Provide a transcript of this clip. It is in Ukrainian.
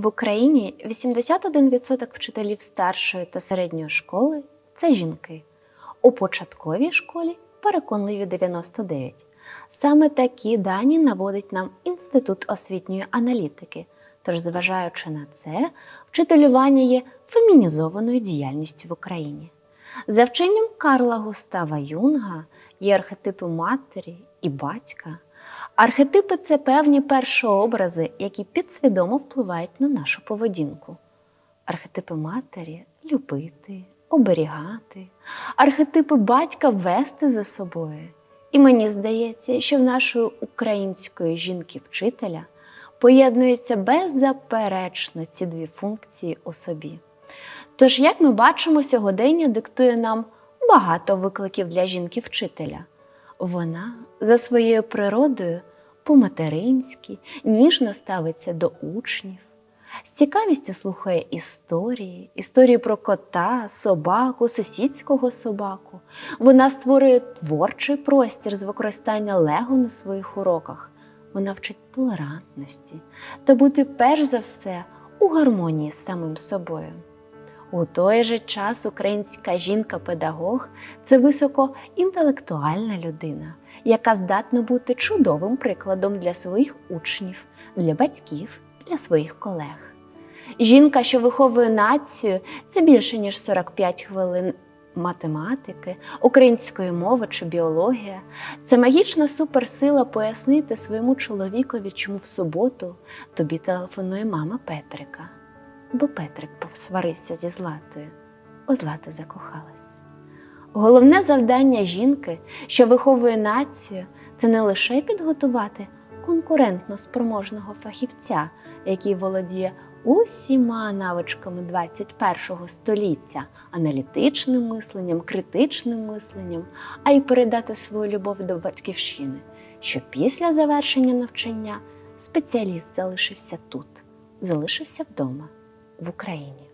В Україні 81% вчителів старшої та середньої школи це жінки. У початковій школі переконливі 99. Саме такі дані наводить нам Інститут освітньої аналітики. Тож, зважаючи на це, вчителювання є фемінізованою діяльністю в Україні. За вченням Карла Густава Юнга є архетипи матері і батька. Архетипи це певні першообрази, які підсвідомо впливають на нашу поведінку. Архетипи матері любити, оберігати, архетипи батька вести за собою. І мені здається, що в нашої української жінки-вчителя поєднуються беззаперечно ці дві функції у собі. Тож, як ми бачимо, сьогодення диктує нам багато викликів для жінки-вчителя. Вона за своєю природою по-материнськи ніжно ставиться до учнів, з цікавістю слухає історії, історії про кота, собаку, сусідського собаку. Вона створює творчий простір з використання лего на своїх уроках. Вона вчить толерантності та бути перш за все у гармонії з самим собою. У той же час українська жінка-педагог це високоінтелектуальна людина, яка здатна бути чудовим прикладом для своїх учнів, для батьків, для своїх колег. Жінка, що виховує націю, це більше ніж 45 хвилин математики, української мови чи біологія. Це магічна суперсила пояснити своєму чоловікові, чому в суботу тобі телефонує мама Петрика бо Петрик посварився зі Златою, бо Злата закохалась. Головне завдання жінки, що виховує націю, це не лише підготувати конкурентно спроможного фахівця, який володіє усіма навичками 21 століття, аналітичним мисленням, критичним мисленням, а й передати свою любов до батьківщини, що після завершення навчання спеціаліст залишився тут, залишився вдома в Україні.